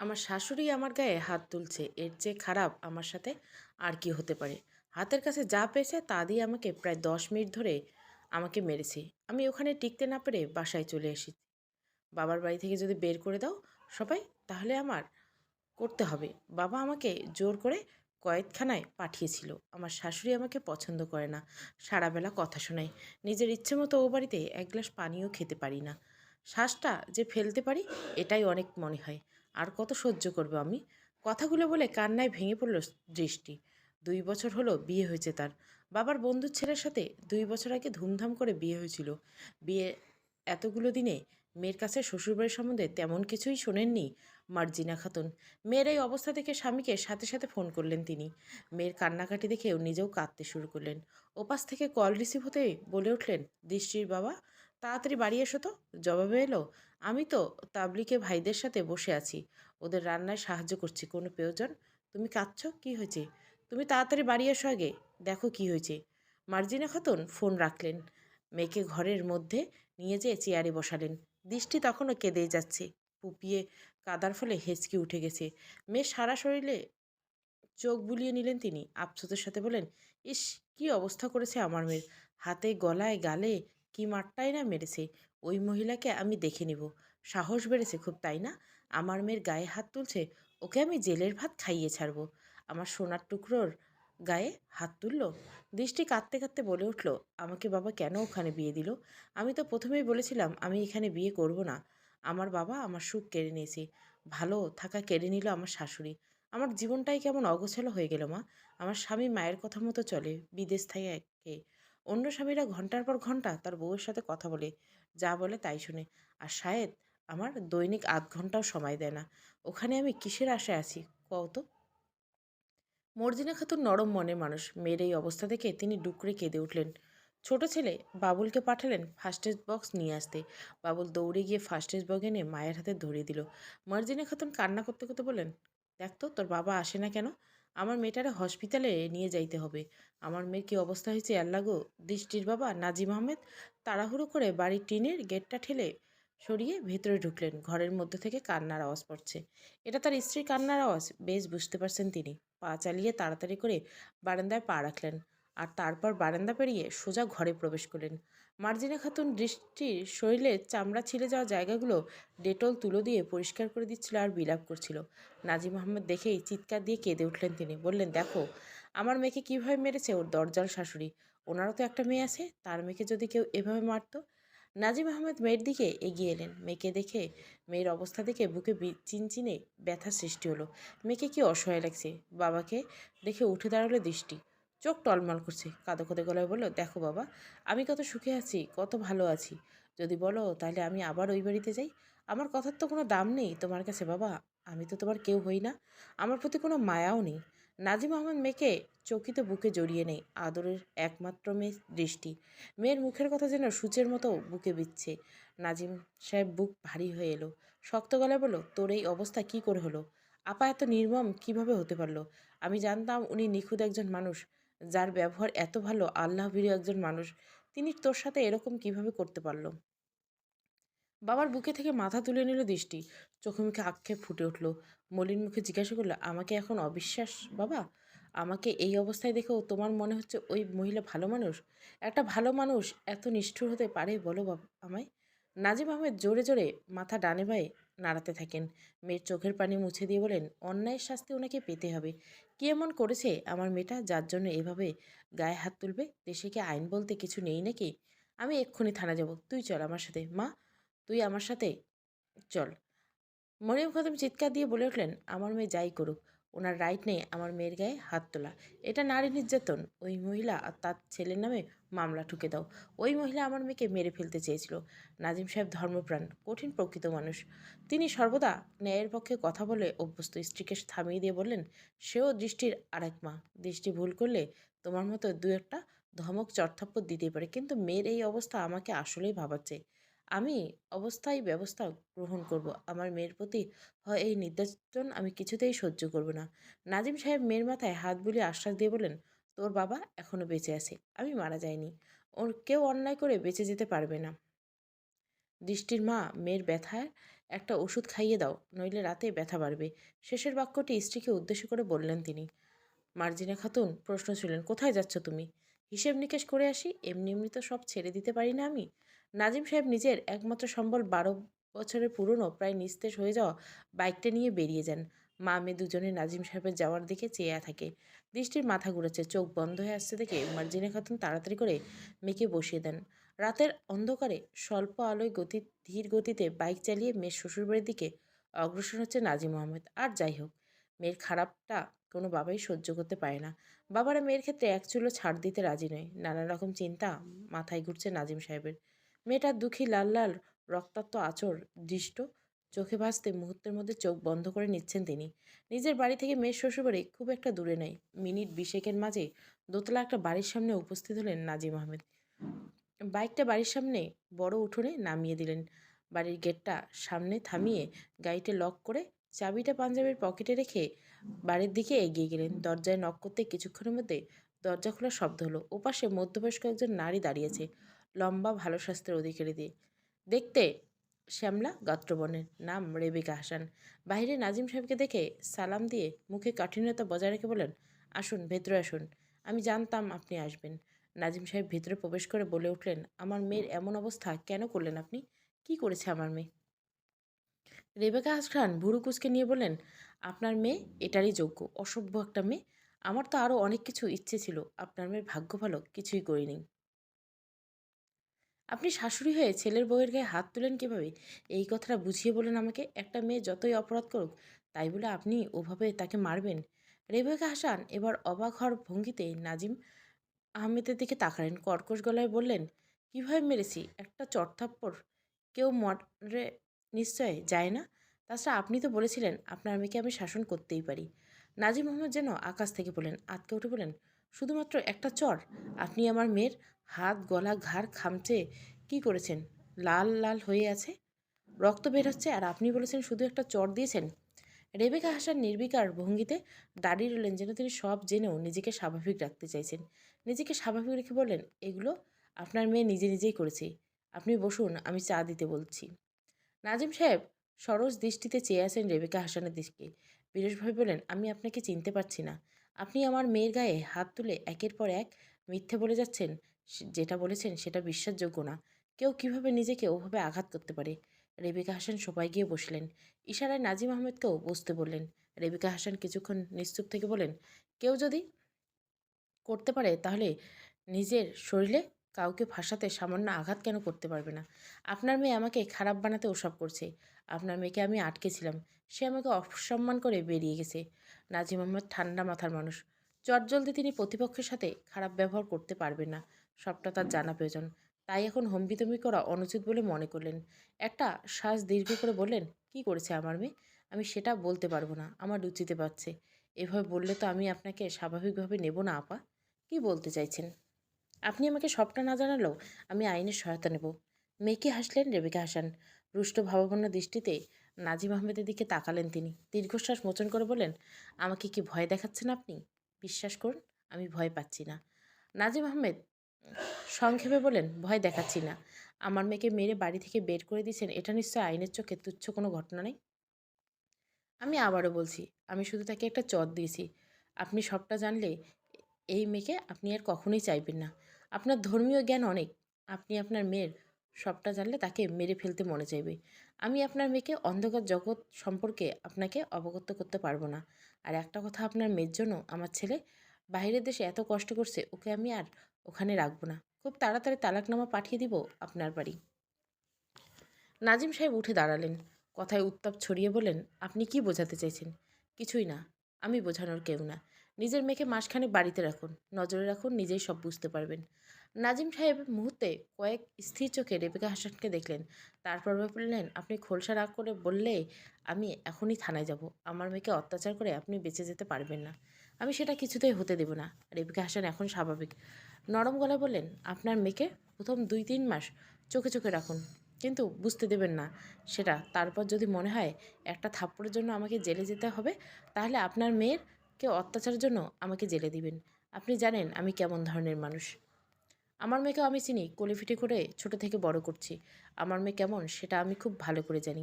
আমার শাশুড়ি আমার গায়ে হাত তুলছে, এর চেয়ে খারাপ আমার সাথে আর কি হতে পারে? হাতের কাছে যা পেয়েছে তা দিয়ে আমাকে প্রায় দশ মিনিট ধরে আমাকে মেরেছে। আমি ওখানে টিকতে না পেরে বাসায় চলে এসেছি। বাবার বাড়ি থেকে যদি বের করে দাও সবাই, তাহলে আমার করতে হবে। বাবা আমাকে জোর করে কয়েদখানায় পাঠিয়েছিল। আমার শাশুড়ি আমাকে পছন্দ করে না। সারাবেলা কথা শোনায়। নিজের ইচ্ছে মতো ও বাড়িতে এক গ্লাস পানিও খেতে পারি না। শ্বাসটা যে ফেলতে পারি, এটাই অনেক মনে হয়। আর কত সহ্য করব আমি? কথাগুলো বলে কান্নায় ভেঙে পড়ল দৃষ্টি। দুই বছর হলো বিয়ে হয়েছে তার। বাবার বন্ধুর ছেলের সাথে দুই বছর আগে ধুমধাম করে বিয়ে হয়েছিল। বিয়ে এতগুলো দিনে মেয়ের কাছে শ্বশুরবাড়ির সম্বন্ধে তেমন কিছুই শোনেননি মার্জিনা খাতুন। মেয়ের এই অবস্থা দেখে স্বামীকে সাথে সাথে ফোন করলেন তিনি। মেয়ের কান্নাকাটি দেখেও নিজেও কাঁদতে শুরু করলেন। ওপাশ থেকে কল রিসিভ হতে বলে উঠলেন, দৃষ্টির বাবা তাড়াতাড়ি বাড়ি এসো তো। জবাবে এলো, আমি তো তাবলিকে ভাইদের সাথে বসে আছি। ওদের রান্নায় সাহায্য করছি। কোনো প্রয়োজন? তুমি কাঁদছ? কি হয়েছে? তুমি তাড়াতাড়ি বাড়ি এসো আগে। দেখো কি হয়েছে। মার্জিনা খাতুন ফোন রাখলেন। মেয়েকে ঘরের মধ্যে নিয়ে যেয়ে চেয়ারে বসালেন। দৃষ্টি তখনও কেঁদেই যাচ্ছে। পুপিয়ে কাদার ফলে হেঁচকি উঠে গেছে। মেয়ে সারা শরীরে চোখ বুলিয়ে নিলেন তিনি। আফসোসের সাথে বলেন ইস, কি অবস্থা করেছে আমার মেয়ের? হাতে, গলায়, গালে কি মারটাই না মেরেছে, ওই মহিলাকে আমি দেখে নিব। সাহস বেড়েছে খুব, তাই না? আমার মেয়ের গায়ে হাত তুলছে, ওকে আমি জেলের ভাত খাইয়ে ছাড়বো। আমার সোনার টুকরোর গায়ে হাত তুললো, দৃষ্টি কাঁদতে কাঁদতে বলে উঠল, আমাকে বাবা কেন ওখানে বিয়ে দিল? আমি তো প্রথমেই বলেছিলাম, আমি এখানে বিয়ে করব না। আমার বাবা আমার সুখ কেড়ে নিয়েছে, ভালো থাকা কেড়ে নিল আমার শাশুড়ি। আমার জীবনটাই কেমন অগোছালো হয়ে গেল মা। আমার স্বামী মায়ের কথা মতো চলে, বিদেশ থেকে অন্য স্বামীরা ঘণ্টার পর ঘণ্টা তার বউয়ের সাথে কথা বলে। যা বলে তাই শুনে। আর শায়েদ, আমার দৈনিক আধ ঘন্টাও সময় দেয় না। ওখানে আমি কিসের আশায় আছি? কত মর্জিনা খাতুন নরম মনের মানুষ। মেয়ের এই অবস্থা দেখে তিনি ডুকরে কেঁদে উঠলেন। ছোট ছেলে, বাবুলকে পাঠালেন ফার্স্ট এড বক্স নিয়ে আসতে। বাবুল দৌড়ে গিয়ে ফার্স্ট এড বক্স এনে মায়ের হাতে ধরিয়ে দিল। মর্জিনা খাতুন কান্না করতে করতে বললেন, দেখ তো, তোর বাবা আসে না কেন? আমার মেয়েটারে হসপিটালে নিয়ে যাইতে হবে। আমার মেয়ের কী অবস্থা হয়েছে আল্লাহ গো? দৃষ্টির বাবা নাজিম আহমেদ তাড়াহুড়ো করে বাড়ির টিনের গেটটা ঠেলে সরিয়ে ভেতরে ঢুকলেন। ঘরের মধ্যে থেকে কান্নার আওয়াজ পড়ছে। এটা তার স্ত্রীর কান্নার আওয়াজ, বেশ বুঝতে পারছেন তিনি। পা চালিয়ে তাড়াতাড়ি করে বারান্দায় পা রাখলেন আর তারপর বারান্দা পেরিয়ে সোজা ঘরে প্রবেশ করলেন। মার্জিনা খাতুন দৃষ্টির শরীরে চামড়া ছিঁড়ে যাওয়া জায়গাগুলো ডেটল তুলো দিয়ে পরিষ্কার করে দিচ্ছিল আর বিলাপ করছিল। নাজিম আহমেদ দেখেই চিৎকার দিয়ে কেঁদে উঠলেন তিনি। বললেন, দেখো, আমার মেয়েকে কীভাবে মেরেছে ওর দরজাল শাশুড়ি? ওনারও তো একটা মেয়ে আছে, তার মেয়েকে যদি কেউ এভাবে মারতো? নাজিম আহমেদ মেয়ের দিকে এগিয়ে এলেন। মেয়েকে দেখে, মেয়ের অবস্থা দেখে বুকে চিনচিনে ব্যথা সৃষ্টি হলো। মেয়েকে কি অসহায় লাগছে? বাবাকে? দেখে উঠে দাঁড়াল দৃষ্টি। চোখ টলমল করছে। কাঁদো কাঁদো গলায় বলল, দেখো বাবা, আমি কত সুখে আছি, কত ভালো আছি। যদি বলো তাহলে আমি আবার ওই বাড়িতে যাই। আমার কথার তো কোনো দাম নেই তোমার কাছে বাবা। আমি তো তোমার কেউ হই না। আমার প্রতি কোনো মায়াও নেই। নাজিম আহমেদ মেয়েকে চকিতে বুকে জড়িয়ে নেই আদরের একমাত্র মেয়ে দৃষ্টি। মেয়ের মুখের কথা যেন সূচের মতো বুকে বিচ্ছে নাজিম সাহেব বুক ভারী হয়ে এলো। শক্ত গলায় বলল, তোর এই অবস্থা কি করে হলো? আপা এত নির্মম কীভাবে হতে পারল? আমি জানতাম উনি নিখুঁত একজন মানুষ। যার ব্যবহার এত ভালো, আল্লাহ ভীরু একজন মানুষ, তিনি তোর সাথে এরকম কীভাবে করতে পারল? বাবার বুকে থেকে মাথা তুলে নিল দৃষ্টি। চোখে মুখে আক্ষেপ ফুটে উঠল। মলিন মুখে জিজ্ঞাসা করল, আমাকে এখন অবিশ্বাস, বাবা? আমাকে এই অবস্থায় দেখেও তোমার মনে হচ্ছে ওই মহিলা ভালো মানুষ? একটা ভালো মানুষ এত নিষ্ঠুর হতে পারে? বলো বাবা আমায়। নাজিম আহমেদ জোরে জোরে মাথা ডানে বায়ে নাড়াতে থাকেন। মেয়ের চোখের পানি মুছে দিয়ে বলেন, অন্যায়ের শাস্তি ওনাকে পেতে হবে। কি এমন করেছে আমার মেয়েটা যার জন্য এভাবে গায়ে হাত তুলবে? দেশে কি আইন বলতে কিছু নেই নাকি? আমি এক্ষুনি থানা যাব। তুই চল আমার সাথে। মা, তুই আমার সাথে চল। মরিয়ম খাতুন চিৎকার দিয়ে বলে উঠলেন, আমার মেয়ে যাই করুক। ওনার রাইট নেই, আমার মেয়ের গায়ে হাত তোলা। এটা নারী নির্যাতন। ওই মহিলা আর তার ছেলের নামে মামলা ঠুকে দাও। ওই মহিলা আমার মেয়েকে মেরে ফেলতে চেয়েছিল। নাজিম সাহেব ধর্মপ্রাণ, কঠিন প্রকৃত মানুষ। তিনি সর্বদা ন্যায়ের পক্ষে কথা বলে অভ্যস্ত স্ত্রীকে থামিয়ে দিয়ে বললেন, সেও দৃষ্টির আরেক মা। দৃষ্টি ভুল করলে তোমার মতো দু একটা ধমক চর্থাপ্পর দিতেই পারে। কিন্তু মেয়ের এই অবস্থা আমাকে আসলেই ভাবাচ্ছে। আমি অবস্থায় ব্যবস্থা গ্রহণ করব। আমার মেয়ের প্রতি হয় এই নির্যাতন আমি কিছুতেই সহ্য করব না। নাজিম সাহেব মেয়ের মাথায় হাত বুলিয়ে আশ্বাস দিয়ে বলেন তোর বাবা এখনও বেঁচে আছে, আমি মারা যাইনি। ওর কেউ অন্যায় করে বেঁচে যেতে পারবে না। দৃষ্টির মা, মেয়ের ব্যথায় একটা ওষুধ খাইয়ে দাও, নইলে রাতে ব্যথা বাড়বে। শেষের বাক্যটি স্ত্রীকে উদ্দেশ্য করে বললেন তিনি। মার্জিনা খাতুন প্রশ্ন ছিলেন কোথায় যাচ্ছ তুমি? হিসেব নিকেশ করে আসি, এমনি এমনি তো সব ছেড়ে দিতে পারি না আমি। নাজিম সাহেব নিজের একমাত্র সম্বল বারো বছরের পুরনো, প্রায় নিস্তেজ হয়ে যাওয়া বাইকটা নিয়ে বেরিয়ে যান। মা মেয়ে দুজনে নাজিম সাহেবের যাওয়ার দিকে চেয়ে থাকে। দৃষ্টির মাথা ঘুরেছে, চোখ বন্ধ হয়ে আসছে দেখে মার্জিনা খাতুন তাড়াতাড়ি করে মেয়েকে বসিয়ে দেন। রাতের অন্ধকারে স্বল্প আলোয় গতি, ধীর গতিতে বাইক চালিয়ে মেয়ের শ্বশুরবাড়ির দিকে অগ্রসর হচ্ছে নাজিম আহমেদ। আর যাই হোক, মেয়ের খারাপটা কোনো বাবাই সহ্য করতে পারে না। বাবারা মেয়ের ক্ষেত্রে এক চুলো ছাড় দিতে রাজি নয়। নানা রকম চিন্তা মাথায় ঘুরছে নাজিম সাহেবের। মেয়েটার দুঃখী লাল লাল রক্তাক্ত আচর, দৃষ্ট চোখে ভাসতে মুহূর্তের মধ্যে চোখ বন্ধ করে নিচ্ছেন তিনি। নিজের বাড়ি থেকে মেয়ের শ্বশুরবাড়ি খুব একটা দূরে নেই মিনিট বিশেকের মাঝে দোতলা একটা বাড়ির সামনে উপস্থিত হলেন নাজিম আহমেদ। বাইকটা বাড়ির সামনে বড় উঠোনে নামিয়ে দিলেন। বাড়ির গেটটা সামনে থামিয়ে গাড়িটা লক করে চাবিটা পাঞ্জাবের পকেটে রেখে বাড়ির দিকে এগিয়ে গেলেন। দরজায় নক করতে কিছুক্ষণের মধ্যে দরজা খোলার শব্দ হলো। ওপাশে মধ্যবয়স্ক একজন নারী দাঁড়িয়েছে লম্বা ভালো স্বাস্থ্যের অধিকারী দিয়ে। দেখতে শ্যামলা গাত্রবর্ণের নাম রেবিকা হাসান। বাইরে নাজিম সাহেবকে দেখে সালাম দিয়ে মুখে কাঠিন্যতা বজায় রেখে বলেন আসুন, ভেতরে আসুন। আমি জানতাম আপনি আসবেন। নাজিম সাহেব ভিতরে প্রবেশ করে বলে উঠলেন, আমার মেয়ের এমন অবস্থা কেন করলেন আপনি? কি করেছে আমার মেয়ে? রেবেকা হাসান ভুরু কুচকে নিয়ে বললেন, আপনার মেয়ে এটারই যোগ্য, অসভ্য একটা মেয়ে। আমার তো আরও অনেক কিছু ইচ্ছে ছিল। আপনার মেয়ের ভাগ্য ভালো কিছুই করিনি। আপনি শাশুড়ি হয়ে ছেলের বউয়ের গায়ে হাত তুলেন কীভাবে? এই কথাটা বুঝিয়ে বলেন আমাকে একটা মেয়ে যতই অপরাধ করুক, তাই বলে আপনি ওভাবে তাকে মারবেন? রেবেকা হাসান এবার অবাক হওয়ার ভঙ্গিতে নাজিম আহমেদের দিকে তাকালেন। কর্কশ গলায় বললেন, কীভাবে মেরেছি? একটা চটথাপ্পড় কেউ মরে নিশ্চয় যায় না? তাছাড়া আপনি তো বলেছিলেন, আপনার মেয়েকে আমি শাসন করতেই পারি। নাজিম মোহাম্মদ যেন আকাশ থেকে বলেন, আতকে উঠে বলেন, শুধুমাত্র একটা চর? আপনি আমার মেয়ের হাত, গলা, ঘাড় খামচে কি করেছেন? লাল লাল হয়ে আছে? রক্ত বের হচ্ছে আর আপনি বলেছেন শুধু একটা চর দিয়েছেন। রেবেকা হাসান নির্বিকার ভঙ্গিতে দাঁড়িয়ে রইলেন যেন তিনি সব জেনেও নিজেকে স্বাভাবিক রাখতে চাইছেন। নিজেকে স্বাভাবিক রেখে বললেন, এগুলো আপনার মেয়ে নিজে নিজেই করেছে। আপনি বসুন, আমি চা দিতে বলছি। নাজিম সাহেব সরস দৃষ্টিতে চেয়ে আছেন রেবেকা হাসানের দিকে। বিরসভাবে বলেন আমি আপনাকে চিনতে পারছি না। আপনি আমার মেয়ের গায়ে হাত তুলে একের পর এক মিথ্যে বলে যাচ্ছেন। যেটা বলেছেন সেটা বিশ্বাসযোগ্য না। কেউ কীভাবে নিজেকে ওভাবে আঘাত করতে পারে? রেবিকা হাসান সবাই গিয়ে বসলেন। ইশারায় নাজিম আহমেদকেও বসতে বললেন। রেবিকা হাসান কিছুক্ষণ নিশ্চুপ থেকে বলেন কেউ যদি করতে পারে তাহলে নিজের শরীরে কাউকে ফাঁসাতে সামান্য আঘাত কেন করতে পারবে না? আপনার মেয়ে আমাকে খারাপ বানাতে ওসব করছে। আপনার মেয়েকে আমি আটকেছিলাম সে আমাকে অসম্মান করে বেরিয়ে গেছে। নাজিম আহমদ ঠান্ডা মাথার মানুষ। চটজলদি তিনি প্রতিপক্ষের সাথে খারাপ ব্যবহার করতে পারবেন না। সবটা তার জানা প্রয়োজন। তাই এখন হম্বিতম্বি করা অনুচিত বলে মনে করলেন। একটা শ্বাস দীর্ঘ করে বললেন, কি করেছে আমার মেয়ে? আমি সেটা বলতে পারব না, আমার রুচিতে পাচ্ছে। এভাবে বললে তো আমি আপনাকে স্বাভাবিকভাবে নেব না, আপা। কি বলতে চাইছেন? আপনি আমাকে সবটা না জানালেও আমি আইনের সহায়তা নেব। মেয়েকে হাসলেন রেবেকা হাসান। রুষ্ট ভাবাপন্ন দৃষ্টিতে নাজিম আহমেদের দিকে তাকালেন তিনি। দীর্ঘশ্বাস মোচন করে বলেন আমাকে কি ভয় দেখাচ্ছেন আপনি? বিশ্বাস করুন, আমি ভয় পাচ্ছি না। নাজিম আহমেদ সংক্ষেপে বলেন, ভয় দেখাচ্ছি না। আমার মেয়েকে মেরে বাড়ি থেকে বের করে দিয়েছেন, এটা নিশ্চয় আইনের চোখে তুচ্ছ কোনো ঘটনা নেই? আমি আবারও বলছি, আমি শুধু তাকে একটা চট দিয়েছি। আপনি সবটা জানলে এই মেয়েকে আপনি আর কখনোই চাইবেন না। আপনার ধর্মীয় জ্ঞান অনেক। আপনি আপনার মেয়ের সবটা জানলে তাকে মেরে ফেলতে মনে চাইবে। আমি আপনার মেয়েকে অন্ধকার জগৎ সম্পর্কে আপনাকে অবগত করতে পারব না। আর একটা কথা আপনার মেয়ের জন্য আমার ছেলে বাইরের দেশে এত কষ্ট করছে, ওকে আমি আর ওখানে রাখব না। খুব তাড়াতাড়ি তালাকনামা পাঠিয়ে দিব আপনার বাড়ি। নাজিম সাহেব উঠে দাঁড়ালেন। কথায় উত্তাপ ছড়িয়ে বলেন আপনি কি বোঝাতে চাইছেন? কিছুই না, আমি বোঝানোর কেউ না। নিজের মেয়েকে মাসখানে বাড়িতে রাখুন, নজরে রাখুন, নিজেই সব বুঝতে পারবেন। নাজিম সাহেব মুহূর্তে কয়েক স্থির চোখে রেবেকা হাসানকে দেখলেন। তারপর বললেন, আপনি খোলসা রাগ করে বললে আমি এখনই থানায় যাব। আমার মেয়েকে অত্যাচার করে আপনি বেঁচে যেতে পারবেন না। আমি সেটা কিছুতেই হতে দেব না। রেবিকা হাসান এখন স্বাভাবিক। নরম গলায় বললেন, আপনার মেয়েকে প্রথম দুই তিন মাস চোখে চোখে রাখুন, কিন্তু বুঝতে দেবেন না। সেটা তারপর যদি মনে হয় একটা থাপ্পড়ের জন্য আমাকে জেলে যেতে হবে, তাহলে আপনার মেয়ের কে অত্যাচারের জন্য আমাকে জেলে দিবেন। আপনি জানেন আমি কেমন ধরনের মানুষ। আমার মেয়েকেও আমি চিনি, কোলেফিটে করে ছোট থেকে বড় করছি। আমার মেয়ে কেমন সেটা আমি খুব ভালো করে জানি।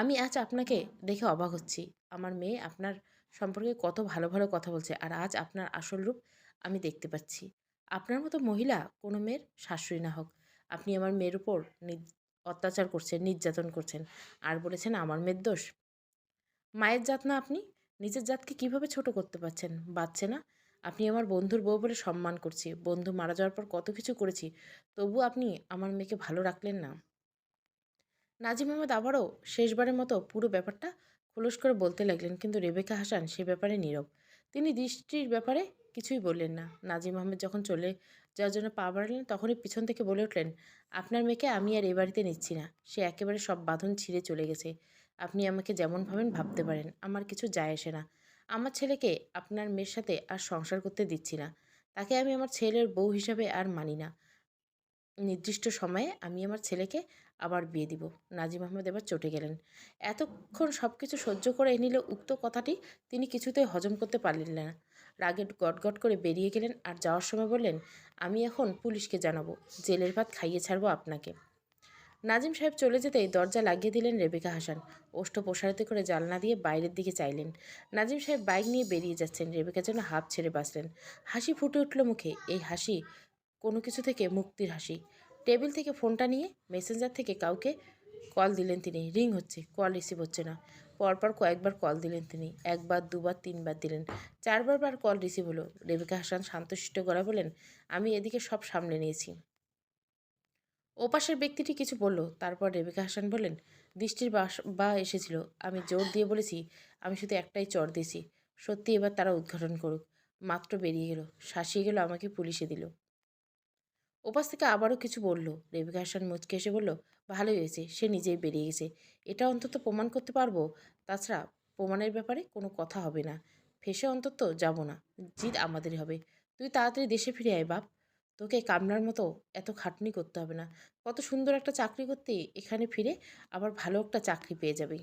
আমি আজ আপনাকে দেখে অবাক হচ্ছি। আমার মেয়ে আপনার সম্পর্কে কত ভালো ভালো কথা বলছে। আর আজ আপনার আসল রূপ আমি দেখতে পাচ্ছি। আপনার মতো মহিলা কোনো মেয়ের শাশুড়ি না হোক, আপনি আমার মেয়ের উপর অত্যাচার করছেন, নির্যাতন করছেন আর বলেছেন আমার মেয়ের দোষ। মায়ের জাত না আপনি, নিজের জাতকে কীভাবে ছোট করতে পারছেন? বাচ্চে না? আপনি আমার বন্ধুর বউ বলে সম্মান করছি, বন্ধু মারা যাওয়ার পর কত কিছু করেছি, তবু আপনি আমার মেয়েকে ভালো রাখলেন না। নাজিম আহমেদ আবারও শেষবারের মতো পুরো ব্যাপারটা খোলস করে বলতে লাগলেন, কিন্তু রেবেকা হাসান সে ব্যাপারে নীরব। তিনি দৃষ্টির ব্যাপারে কিছুই বললেন না। নাজিম আহমেদ যখন চলে যাওয়ার জন্য পা বাড়ালেন, তখনই পিছন থেকে বলে উঠলেন, আপনার মেয়েকে আমি আর এ বাড়িতে নিচ্ছি না। সে একেবারে সব বাঁধন ছিঁড়ে চলে গেছে। আপনি আমাকে যেমন ভাবেন ভাবতে পারেন। আমার কিছু যায় আসে না। আমার ছেলেকে আপনার মেয়ের সাথে আর সংসার করতে দিচ্ছি না। তাকে আমি আমার ছেলের বউ হিসাবে আর মানি না। নির্দিষ্ট সময়ে আমি আমার ছেলেকে আবার বিয়ে দিব। নাজিম আহমেদ এবার চটে গেলেন। এতক্ষণ সব কিছু সহ্য করে নিলে উক্ত কথাটি তিনি কিছুতেই হজম করতে পারলেন না। রাগে গটগট করে বেরিয়ে গেলেন আর যাওয়ার সময় বললেন, আমি এখন পুলিশকে জানাব, জেলের ভাত খাইয়ে ছাড়বো আপনাকে। নাজিম সাহেব চলে যেতেই দরজা লাগিয়ে দিলেন রেবেকা হাসান। ওষ্ঠ প্রসারিত করে জানলা দিয়ে বাইরের দিকে চাইলেন। নাজিম সাহেব বাইক নিয়ে বেরিয়ে যাচ্ছেন। রেবেকা যেন হাফ ছেড়ে বাঁচলেন। হাসি ফুটে উঠল মুখে। এই হাসি কোনো কিছু থেকে মুক্তির হাসি। টেবিল থেকে ফোনটা নিয়ে মেসেঞ্জার থেকে কাউকে কল দিলেন তিনি। রিং হচ্ছে, কল রিসিভ হচ্ছে না। পরপর কয়েকবার কল দিলেন তিনি। একবার, দুবার, তিনবার দিলেন। চারবার বার কল রিসিভ হলো। রেবেকা হাসান শান্তশিষ্ট গলা বলেন আমি এদিকে সব সামলে নিয়েছি। ওপাশের ব্যক্তিটি কিছু বলল। তারপর রেবিকা হাসান বলেন দৃষ্টির বাস, বা এসেছিল। আমি জোর দিয়ে বলেছি, আমি শুধু একটাই চর দিয়েছি। সত্যি এবার তারা উদ্ঘাটন করুক। মাত্র বেরিয়ে গেল। শাসিয়ে গেল, আমাকে পুলিশে দিল। ওপাশ থেকে আবারও কিছু বলল। রেবিকা হাসান মুচকে এসে বলল, ভালোই হয়েছে, সে নিজেই বেরিয়ে গেছে। এটা অন্তত প্রমাণ করতে পারব? তাছাড়া প্রমাণের ব্যাপারে কোনো কথা হবে না। ফেসে অন্তত যাব না। জিত আমাদেরই হবে। তুই তাড়াতাড়ি দেশে ফিরে আয়, বাপ। তোকে কামনার মতো এত খাটনি করতে হবে না। কত সুন্দর একটা চাকরি করতে এখানে ফিরে আবার ভালো একটা চাকরি পেয়ে যাবে।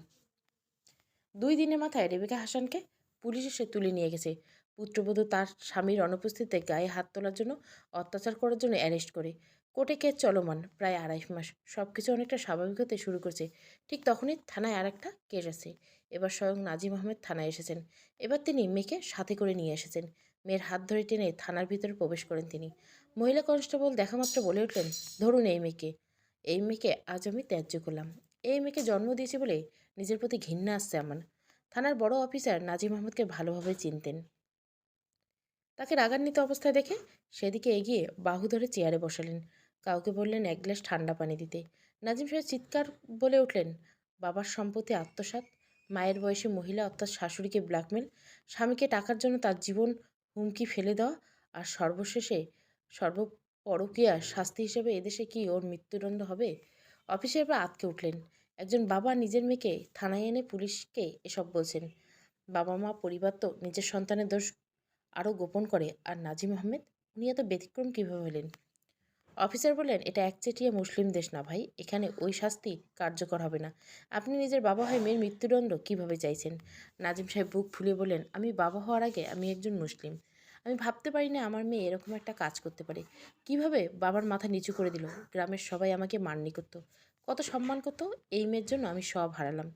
দুই দিনের মাথায় রেবেকা হাসানকে পুলিশ এসে তুলে নিয়ে গেছে। পুত্রবধূ তার স্বামীর অনুপস্থিতিতে গায়ে হাত তোলার জন্য, অত্যাচার করার জন্য অ্যারেস্ট করে। কোর্টে কেস চলমান, প্রায় আড়াই মাস। সব কিছু অনেকটা স্বাভাবিক হতে শুরু করছে। ঠিক তখনই থানায় আরেকটা কেস আছে এবার স্বয়ং নাজিম আহমেদ থানায় এসেছেন। এবার তিনি মেয়েকে সাথে করে নিয়ে এসেছেন। মেয়ের হাত ধরে টেনে থানার ভিতরে প্রবেশ করেন তিনি। মহিলা কনস্টেবল দেখামাত্র বলে উঠলেন, ধরুন এই মেয়েকে। এই মেয়েকে আজ আমি ত্যায্য করলাম। এই মেয়েকে জন্ম দিয়েছি বলে নিজের প্রতি ঘৃণা আসছে আমার। থানার বড় অফিসার নাজিম আহমদকে ভালোভাবে চিনতেন। তাকে রাগান্বিত অবস্থায় দেখে সেদিকে এগিয়ে বাহু ধরে চেয়ারে বসালেন। কাউকে বললেন, এক গ্লাস ঠান্ডা পানি দিতে। নাজিম সাহেব চিৎকার বলে উঠলেন, বাবার সম্পত্তি আত্মসাৎ। মায়ের বয়সে মহিলা অর্থাৎ শাশুড়িকে ব্ল্যাকমেল। স্বামীকে টাকার জন্য তার জীবন হুমকি ফেলে দেওয়া। আর সর্বশেষে সর্বপরকীয়া শাস্তি হিসেবে এদেশে কি ওর মৃত্যুদণ্ড হবে? অফিসের পর আতকে উঠলেন। একজন বাবা নিজের মেয়েকে থানায় এনে পুলিশকে এসব বলছেন। বাবা মা পরিবার তো নিজের সন্তানের দোষ আরও গোপন করে, আর নাজিম আহমেদ? উনি এত ব্যতিক্রম কীভাবে হলেন? অফিসার বললেন, এটা একচেটিয়া মুসলিম দেশ না ভাই, এখানে ওই শাস্তি কার্যকর হবে না। আপনি নিজের বাবা হয়ে মেয়ের মৃত্যুদণ্ড কীভাবে চাইছেন? নাজিম সাহেব বুক ফুলিয়ে বললেন, আমি বাবা হওয়ার আগে আমি একজন মুসলিম। আমি ভাবতে পারি না আমার মেয়ে এরকম একটা কাজ করতে পারে। কীভাবে বাবার মাথা নিচু করে দিল? গ্রামের সবাই আমাকে মাননি করতো। কত সম্মান করতো, এই মেয়ের জন্য আমি সব হারালাম।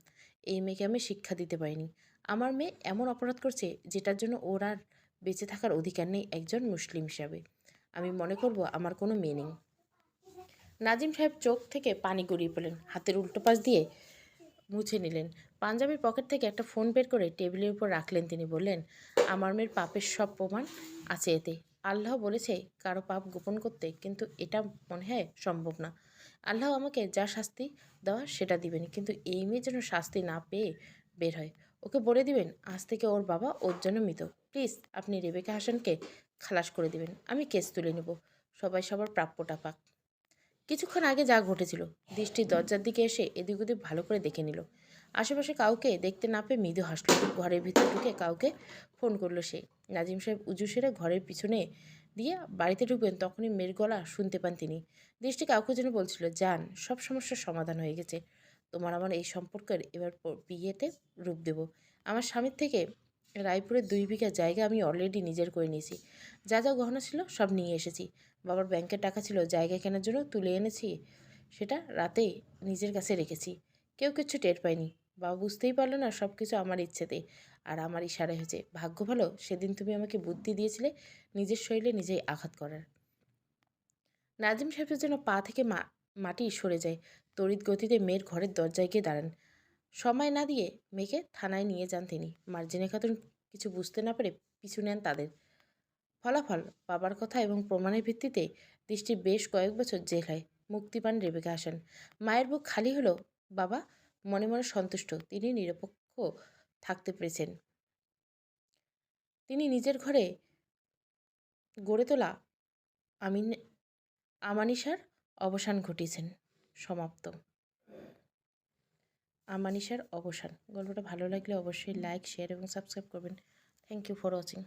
এই মেয়েকে আমি শিক্ষা দিতে পারিনি। আমার মেয়ে এমন অপরাধ করছে যেটার জন্য ওর আর বেঁচে থাকার অধিকার নেই একজন মুসলিম হিসাবে। আমি মনে করব আমার কোনো মেয়ে নেই। নাজিম সাহেব চোখ থেকে পানি গড়িয়ে পড়লেন। হাতের উল্টো পাশ দিয়ে মুছে নিলেন। পাঞ্জাবির পকেট থেকে একটা ফোন বের করে টেবিলের উপর রাখলেন তিনি। বললেন, আমার মেয়ের পাপের সব প্রমাণ আছে এতে। আল্লাহ বলেছে, কারও পাপ গোপন করতে, কিন্তু এটা মনে হয় সম্ভব না। আল্লাহ আমাকে যা শাস্তি দেওয়া সেটা দিবেন, কিন্তু এই মেয়ে যেন শাস্তি না পেয়ে বের হয়। ওকে বলে দিবেন, আজ থেকে ওর বাবা ওর জন্য মৃত। প্লিজ আপনি রেবেকা হাসানকে খালাস করে দিবেন। আমি কেস তুলে নেব। সবাই সবার প্রাপ্যটা পাক। কিছুক্ষণ আগে যা ঘটেছিল দৃষ্টি দরজার দিকে এসে এদিক ওদিক ভালো করে দেখে নিল। আশেপাশে কাউকে দেখতে না পেয়ে মৃদু হাসলো। ঘরের ভিতর ঢুকে কাউকে ফোন করল সে। নাজিম সাহেব উজু সেরে ঘরের পিছনে দিয়ে বাড়িতে ঢুকবেন তখনই মেয়ের গলা শুনতে পান তিনি। দৃষ্টি কাউকে যেন বলছিল যান সব সমস্যার সমাধান হয়ে গেছে। তোমার আমার এই সম্পর্কের এবার বিয়েতে রূপ দেব। আমার স্বামীর থেকে রায়পুরের দুই বিঘা জায়গা আমি অলরেডি নিজের করে নিয়েছি। যা যা গহনা ছিল সব নিয়ে এসেছি। বাবার ব্যাংকের টাকা ছিল, জায়গা কেনার জন্য তুলে এনেছি, সেটা রাতেই নিজের কাছে রেখেছি। কেউ কিচ্ছু টের পায়নি। বাবা বুঝতেই পারল না সব কিছু আমার ইচ্ছেতে। আর আমার ইশারা হয়েছে, ভাগ্য ভালো, সেদিন তুমি আমাকে বুদ্ধি দিয়েছিলে নিজের শরীরে নিজেই আঘাত করার। নাজিম সাহেবের যেন পা থেকে মাটি সরে যায়। তড়িৎ গতিতে মেয়ের ঘরের দরজায় গিয়ে দাঁড়ান। সময় না দিয়ে মেয়েকে থানায় নিয়ে যান তিনি। মার্জিনে খাতুন কিছু বুঝতে না পেরে পিছু নেন তাদের। ফলাফল, বাবার কথা এবং প্রমাণের ভিত্তিতে দৃষ্টি বেশ কয়েক বছর জেল হয় মুক্তি পান রেবেকা হাসান। মায়ের বুক খালি হলো বাবা মনে মনে সন্তুষ্ট, তিনি নিরপেক্ষ থাকতে পেরেছেন। তিনি নিজের ঘরে গড়ে তোলা আমিন আমানিসার অবসান ঘটিয়েছেন। সমাপ্ত। আমানিসার অবসান। গল্পটা ভালো লাগলে অবশ্যই লাইক শেয়ার এবং সাবস্ক্রাইব করবেন। Thank you for watching